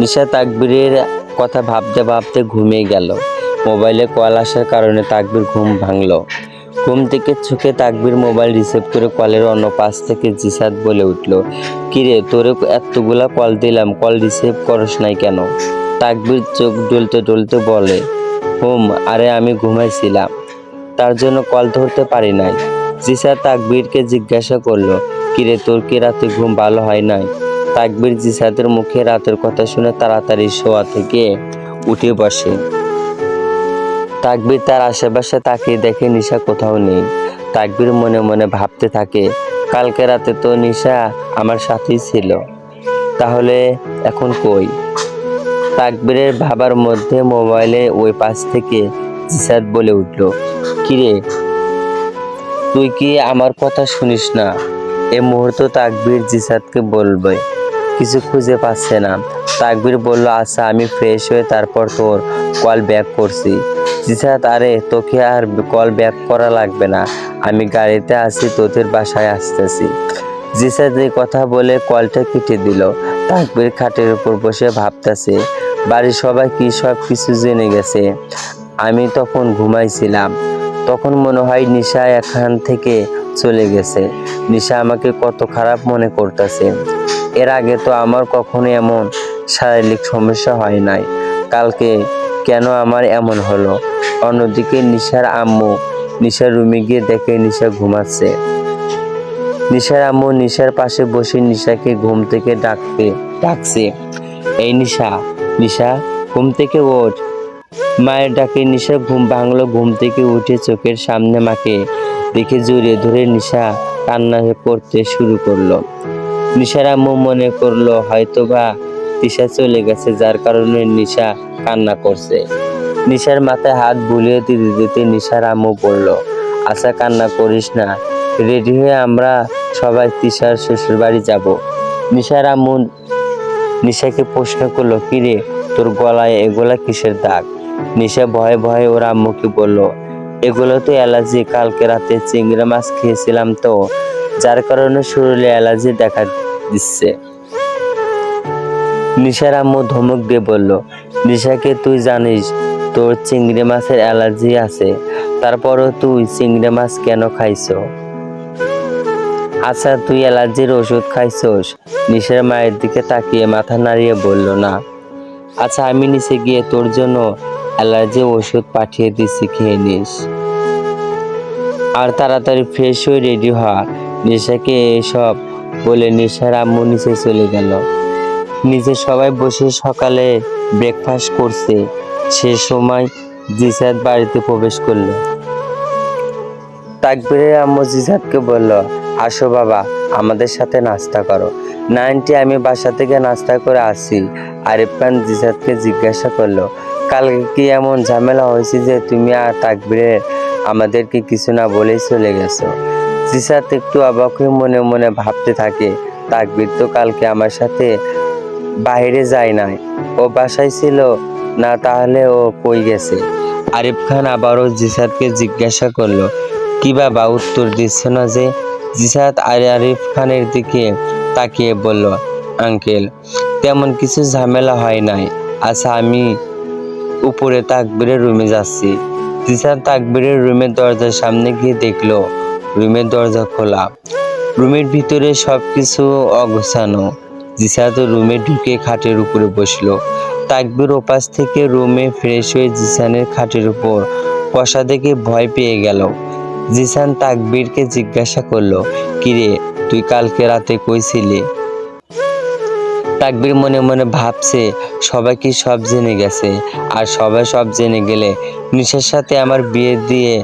নিশা তাকবীরের কথা ভাবতে ভাবতে ঘুমিয়ে গেল। মোবাইলে কল আসার কারণে তাকবীর ঘুম ভাঙল। ঘুম থেকে চোখে তাকবীর মোবাইল রিসিভ করে কলের অন্য পাশ থেকে জিসাদ বলে উঠল, কিরে, তোরে এতগুলা কল দিলাম, কল রিসিভ করস নাই কেন? তাকবীর চোখ ডলতে ডলতে বলে, হুম, আরে আমি ঘুমাইছিলাম, তার জন্য কল ধরতে পারি নাই। জিসাদ তাকবীরকে জিজ্ঞাসা করল, কিরে, তোর কি রাতে ঘুম ভালো হয় নাই? তাকবীর জিসাদের মুখে রাতের কথা শুনে তাড়াতাড়ি শোয়া থেকে উঠে বসে। তাকবির তার আশেপাশে তাকিয়ে দেখে নিশা কোথাও নেই। তাকবির মনে মনে ভাবতে থাকে, কালকে রাতে তো নিশা আমার সাথেই ছিল। তাহলে এখন কই? তাকবীরের ভাবার মধ্যে মোবাইলে ওই পাশ থেকে জিসাদ বলে উঠল, কিরে, তুই কি আমার কথা শুনিস না? এ মুহূর্তে তাকবির জিসাদকে বলবে। কিছু খুঁজে পাচ্ছে না। তাকবির বলল আচ্ছা আমি ফ্রেশ হয়ে তারপর তোর কল ব্যাক করছি। জিসাদ আরে, তোকে আর কল ব্যাক করা লাগবে না। আমি গাড়িতে আছি, তোদের বাসায় আসতেছি। জিসাদ এই কথা বলে কলটা কেটে দিল। তাকবির খাটের উপর বসে ভাবতেছে, বাড়ির সবাই কি সব কিছু জেনে গেছে? আমি তখন ঘুমাইছিলাম। তখন মনে হয় নিশা এখান থেকে চলে গেছে। নিশা আমাকে কত খারাপ মনে করতেছে। এর আগে তো আমার কখনো এমন শারীরিক সমস্যা হয় নাই। কালকে কেন আমার এমন হলো? অন্যদিকে নিশার আম্মু নিশার রুমে গিয়ে দেখে নিশা ঘুমাচ্ছে। নিশার আম্মু নিশার পাশে বসে নিশাকে ঘুম থেকে ডাকতে ডাকছে। এই নিশা নিশা, ঘুম থেকে ওঠ। মায়ের ডাকে নিশা ঘুম ভাঙলো, ঘুম থেকে উঠে চোখের সামনে মাকে দেখে জড়িয়ে ধরে নিশা কান্না করতে শুরু করল। নিশার আম্মু মনে করল, হয়তোবা তিশা চলে গেছে, যার কারণে নিশা কান্না করছে। নিশার মাথায় হাত বুলিয়ে দিতে দিতে নিশার আম্মু বলল আচ্ছা কান্না করিস না। রেডি হয়ে আমরা সবাই তিশার শ্বশুর বাড়ি যাব। নিশার আম্মু নিশাকে প্রশ্ন করল কিরে তোর গলায় এগুলা কিসের দাগ? নিশা ভয়ে ভয়ে ওর আম্মুকে বলল, এগুলো তো অ্যালার্জি, কালকে রাতে চিংড়ি মাছ খেয়েছিলাম তো, যার কারণে শরীরে অ্যালার্জি দেখা দিচ্ছে নিশার আম্মু ধমক দিয়ে বলল, নিশাকে তুই জানিস, তোর চিংড়ি মাছের অ্যালার্জি আছে, তারপরও তুই চিংড়ি মাছ কেন খাইছো? আচ্ছা তুই অ্যালার্জির ওষুধ খাইছোস? নিশার মায়ের দিকে তাকিয়ে মাথা নাড়িয়ে বলল, না। আচ্ছা আমি নিচে গিয়ে তোর জন্য অ্যালার্জি ওষুধ পাঠিয়ে দিচ্ছি খেয়ে নিস। আর তাড়াতাড়ি ফ্রেশ হয়ে রেডি হওয়া নিশাকে এসব বলে নিশার আম্মু নিচে চলে গেল। নিচে সবাই বসে সকালে ব্রেকফাস্ট করছে। সে সময় জিসাদ বাড়িতে প্রবেশ করল। তাকবিরের আম্মু জিসাদকে বলল, আসো বাবা, আমাদের সাথে নাস্তা করো। নাইনটি, আমি বাসা থেকে নাস্তা করে আসি আরিফ খান জিসাদকে জিজ্ঞাসা করল, কালকে কি এমন ঝামেলা হয়েছে যে তুমি আর তাকবিরের আমাদেরকে কিছু না বলেই চলে গেছো? জিসাদ একটু অবাক হয়ে মনে মনে ভাবতে থাকে, তাকবির তো কালকে আমার সাথে বাইরে যায় নাই। ও বাসায় ছিল, না তাহলে ও কই গেছে? আরিফ খান আবারও জিসাদকে জিজ্ঞাসা করল, কি বাবা, উত্তর দিচ্ছ না যে? জিসাদ আর আরিফ খানের দিকে তাকিয়ে বলল, আঙ্কেল, তেমন কিছু ঝামেলা হয় নাই। আচ্ছা আমি উপরে তাকবিরের রুমে যাচ্ছি। জিসাদ তাকবিরের রুমের দরজার সামনে গিয়ে দেখল রুমের দরজা খোলা। রুমের ভিতরে সব সবকিছু অগোছানো। জিসাদ রুমে ঢুকে খাটের উপরে বসল। তাকবির ওপাশ থেকে রুমে ফ্রেশ হয়ে জিসানের খাটের উপর বসা দেখে ভয় পেয়ে গেল। জিসান তাকবীরকে জিজ্ঞাসা করল, কিরে, তুই কালকে রাতে কইছিলি তাকবীর মনে মনে ভাবছে, সবাই কি সব জেনে গেছে? আর সবাই সব জেনে গেলে নিশার সাথে আমার বিয়ে দিয়ে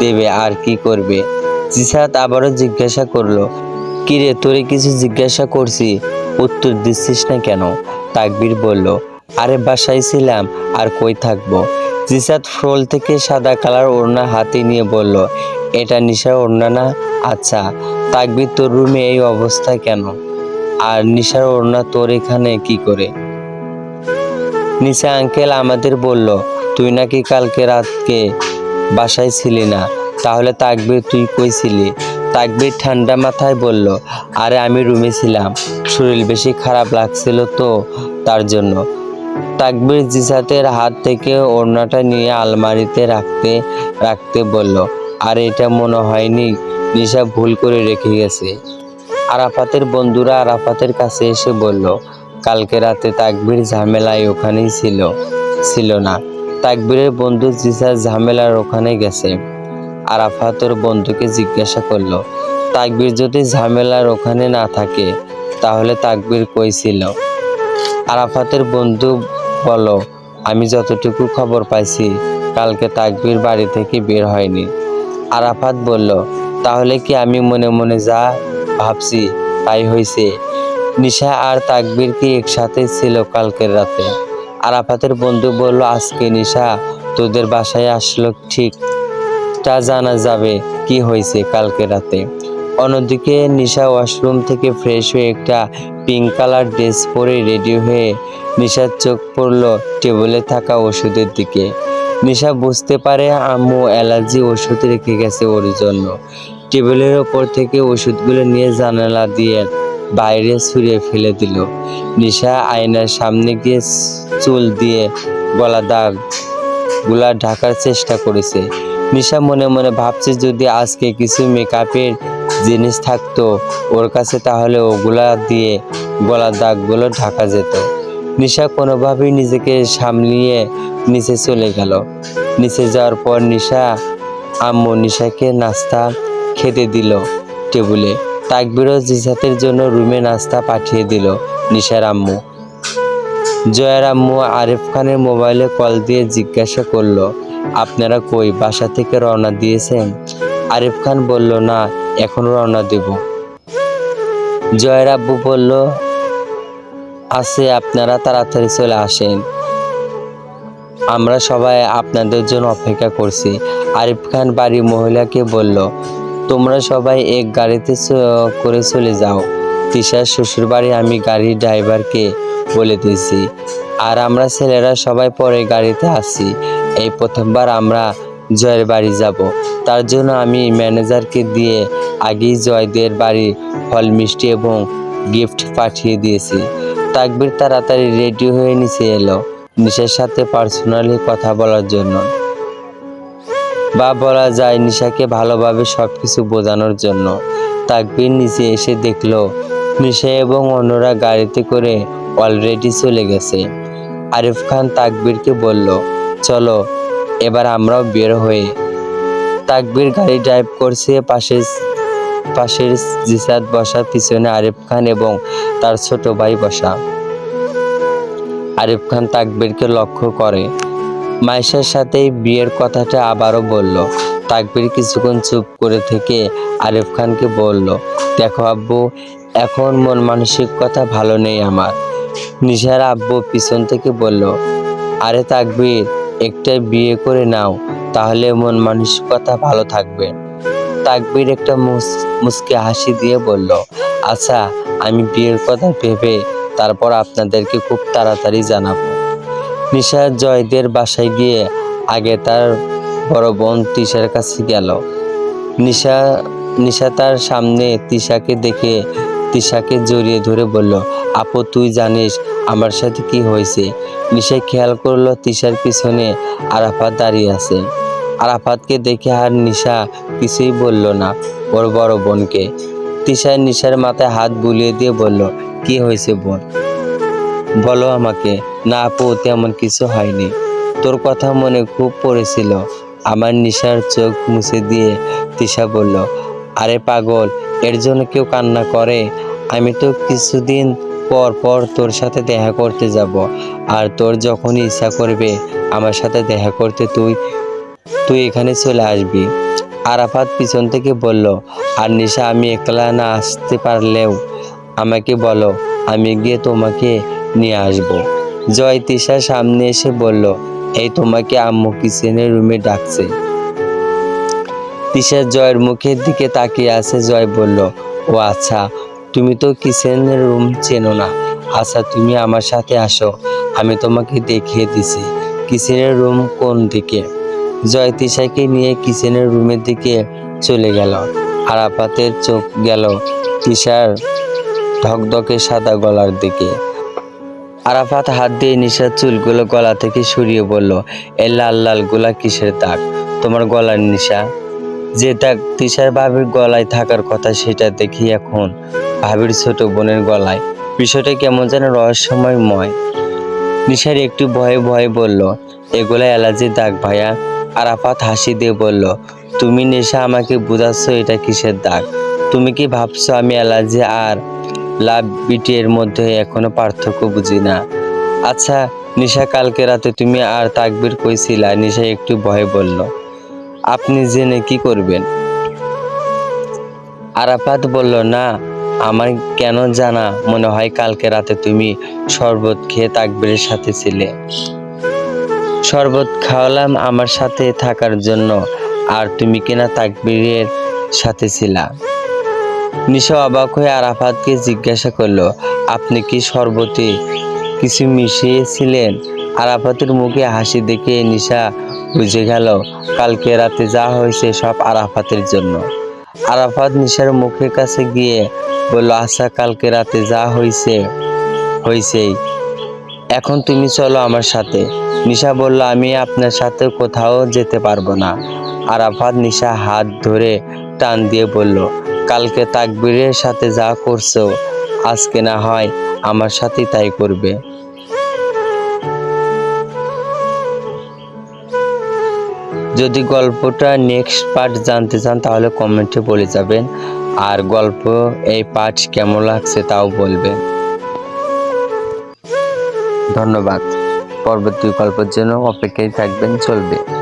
দেবে, আর কি করবে? জিসাত আবারও জিজ্ঞাসা করল, কিরে, তোরে কিছু জিজ্ঞাসা করছি। উত্তর দিচ্ছিস না কেন? তাকবীর বলল, আরে, বাসায় ছিলাম, আর কই থাকব? জিসাত ফ্রোল থেকে সাদা কালার ওড়না হাতে নিয়ে বলল, এটা নিশার ওড়না না? আচ্ছা তাকবীর, তোর রুমে এই অবস্থা কেন? আর নিশার ওড়না তোর এখানে কি করে? নিশা আঙ্কেল আমাদের বলল, তুই নাকি কালকে রাতকে বাসায় ছিলি না? তাহলে তাকবীর তুই কইছিলি তাকবীর ঠান্ডা মাথায় বলল, আরে আমি রুমে ছিলাম। শরীর বেশি খারাপ লাগছিল তো তার জন্য। তাকবির জিসাতের হাত থেকে ওড়নাটা নিয়ে আলমারিতে রাখতে রাখতে বলল, আর এটা মনে হয়নি, নিশা ভুল করে রেখে গেছে। আরাফাতের বন্ধুরা আরাফাতের কাছে এসে বলল, কালকে রাতে তাকবির ঝামেলায় ওখানেই ছিল ছিল না। তাকবীরের বন্ধু জিসার ঝামেলার ওখানে গেছে। আরাফাতর বন্ধুকে জিজ্ঞাসা করল, তাকবীর যদি ঝামেলার ওখানে না থাকে, তাহলে তাকবীর কই ছিল? আরাফাতের বন্ধু বলো আমি যতটুকু খবর পাইছি, কালকে তাকবীর বাড়ি থেকে বের হয়নি। আরাফাত বলল, তাহলে কি আমি মনে মনে যা ভাবছি, তাই হয়েছে নিশা আর তাকবীর কি একসাথে ছিল কালকের রাতে? আরাফাতের বন্ধু বলল, আজকে নিশা তোদের বাসায় আসলো ঠিক তা জানা যাবে কি হয়েছে কালকে রাতে। অন্যদিকে নিশা ওয়াশরুম থেকে ফ্রেশ হয়ে একটা পিঙ্ক কালার ড্রেস পরে রেডি হয়ে নিশার চোখ পড়ল টেবিলে থাকা ওষুধের দিকে। নিশা বুঝতে পারে আম্মু অ্যালার্জি ওষুধ রেখে গেছে ওর জন্য। টেবিলের ওপর থেকে ওষুধগুলো নিয়ে জানালা দিয়ে বাইরে ছুঁড়ে ফেলে দিল। নিশা আয়নার সামনে গিয়ে চুল দিয়ে গলা দাগগুলা ঢাকার চেষ্টা করেছে। নিশা মনে মনে ভাবছে যদি আজকে কিছু মেকআপের জিনিস থাকতো, ওর কাছে তাহলে ওগুলা দিয়ে গলার দাগগুলো ঢাকা যেত। নিশা কোনোভাবেই নিজেকে সামলিয়ে নিচে চলে গেল। নিচে যাওয়ার পর নিশা, আম্মু নিশাকে নাস্তা খেতে দিল টেবিলে। তাকবিরও জিসাতের জন্য রুমে নাস্তা পাঠিয়ে দিল নিশার আম্মু। জয়ার আম্মু আরিফ খানের মোবাইলে কল দিয়ে জিজ্ঞাসা করল আপনারা কই, বাসা থেকে রওনা দিয়েছেন? আরিফ খান বলল, না, এখন রওনা দেব। জয়ের আব্বু বলল, আছে, আপনারা তাড়াতাড়ি চলে আসেন। আমরা সবাই আপনাদের জন্য অপেক্ষা করছি। আরিফ খান বাড়ির মহিলাকে বলল, তোমরা সবাই এক গাড়িতে করে চলে যাও। তিশার শ্বশুর বাড়ি আমি গাড়ির ড্রাইভারকে বলে দিয়েছি। আর আমরা ছেলেরা সবাই পরে গাড়িতে আসি এই প্রথমবার আমরা জয়ের বাড়ি যাব। তার জন্য আমি ম্যানেজারকে দিয়ে আগেই জয়দের বাড়ি ফল, মিষ্টি এবং গিফট পাঠিয়ে দিয়েছি। তাকবির তাড়াতাড়ি রেডি হয়ে নিচে এলো নিশার সাথে পার্সোনালি কথা বলার জন্য। বা বলা যায় নিশাকে ভালোভাবে সবকিছু বোঝানোর জন্য। তাকবির নিচে এসে দেখল নিশা এবং অন্যরা গাড়িতে করে অলরেডি চলে গেছে। আরিফ খান তাকবীরকে বলল চলো, এবার আমরাও বের হয়ে তাকবীর গাড়ি ড্রাইভ করছে পাশে পাশের জিসাদ বসা পিছনে আরিফ খান এবং তার ছোট ভাই বসা। আরিফ খান তাকবীরকে লক্ষ্য করে। মাইশার সাথে বিয়ের কথাটা আবারও বলল। তাকবীর কিছুক্ষণ চুপ করে থেকে আরিফ খানকে বলল, দেখো আব্বু, এখন মন মানসিকতা ভালো নেই আমার। নিশার আব্বু পিছন থেকে বলল, আরে তাকবীর একটা বিয়ে করে নাও, তাহলে মন মানসিকতা ভালো থাকবে। তাকবীর একটা মুস- মুচকি হাসি দিয়ে বলল আচ্ছা আমি বিয়ের কথা ভেবে তারপর আপনাদেরকে খুব তাড়াতাড়ি জানাব। নিশা জয়দের বাসায় গিয়ে আগে তার বড় বোন তিশার কাছে গেল। নিশা নিশা তার সামনে তিশাকে দেখে তিশাকে জড়িয়ে ধরে বলল, আপু, তুই জানিস আমার সাথে কি হয়েছে? নিশা খেয়াল করল তিশার পিছনে আরাফাত দাঁড়িয়ে আছে। আরাফাতকে দেখে আর নিশা কিছুই বলল না, ওর বড় বোনকে। তিশা নিশার মাথায় হাত বুলিয়ে দিয়ে বলল, কি হয়েছে বোন? বলো আমাকে, না আপু, তেমন কিছু হয়নি। তোর কথা মনে খুব পড়েছিল। আমার নিশার চোখ মুছে দিয়ে তিশা বলল, আরে পাগল, এর জন্য কেউ কান্না করে? আমি তো কিছুদিন পর পর তোর সাথে দেখা করতে যাব। আর তোর যখন ইচ্ছা করবে আমার সাথে দেখা করতে তুই তুই এখানে চলে আসবি। আরাফাত পিছন থেকে বলল, আর নিশা, আমি একলা না আসতে পারলেও আমাকে বলো, আমি গিয়ে তোমাকে নিয়ে আসব। জয় তিশার সামনে এসে বলল, এই তোমাকে আম্মু কিচেনের রুমে ডাকছে। তিশা জয়ের মুখের দিকে তাকিয়ে আছে জয় বলল, ও আচ্ছা তুমি তো কিচেনের রুম চেনো না। আচ্ছা তুমি আমার সাথে আসো। আমি তোমাকে দেখিয়ে দিছি কিচেনের রুম কোন দিকে? জয় তিশাকে নিয়ে কিচেনের রুমের দিকে চলে গেল। আরাফাতের চোখ গেল তিশার ধকধকে সাদা গলার দিকে। আরাফাত হাত দিয়ে নিশার চুলগুলো গলা থেকে সরিয়ে বলল এই লাল লাল গোলা কিসের দাগ? তোমার গলার নিশা? যে দাগ তিশার ভাবির গলায় থাকার কথা সেটা দেখি এখন ভাবির ছোট বোনের গলায়। বিষয়টা কেমন যেন রহস্যময় নিশার একটু ভয়ে ভয়ে বলল এগুলো অ্যালার্জির দাগ ভাইয়া। আরাফাত হাসি দিয়ে বলল, তুমি নেশা আমাকে বুঝাচ্ছ, এটা কিসের দাগ? তুমি কি ভাবছ আমি অ্যালার্জি আর লাভ বিটির মধ্যে এখনও পার্থক্য বুঝি না? আচ্ছা নিশা, কালকে রাতে তুমি আর তাকবির কইছিলা? নিশা একটু ভয়ে বলল, আপনি জেনে কি করবেন? আরাফাত বলল, না আমার কেন জানা? মনে হয় কালকে রাতে তুমি শরবত খেয়ে তাকবীরের সাথে ছিলে। শরবত খাওয়ালাম আমার সাথে থাকার জন্য, আর তুমি কিনা তাকবীরের সাথে ছিলা। নিশা অবাক হয়ে আরাফাতকে জিজ্ঞাসা করল, আপনি কি শরবতে কিছু মিশিয়েছিলেন? আরাফাতের মুখে হাসি দেখে নিশা বুঝে গেল, কালকে রাতে যা হয়েছে সব আরাফাতের জন্য। আরাফাত নিশার মুখের কাছে গিয়ে বলল আচ্ছা কালকে রাতে যা হয়েছে হয়েছেই এখন তুমি চলো আমার সাথে। নিশা বলল, আমি আপনার সাথে কোথাও যেতে পারব না। আরাফাত নিশা হাত ধরে টান দিয়ে বলল, কালকে তাকবীরের সাথে যা করছ, আজকে না হয় আমার সাথেই তাই করবে। যদি গল্পটা নেক্সট পার্ট জানতে চান, তাহলে কমেন্টে বলে যাবেন। আর গল্প এই পার্ট কেমন লাগছে তাও বলবেন। ধন্যবাদ। পরবর্তী গল্পের জন্য অপেক্ষায় থাকবেন, চলবে।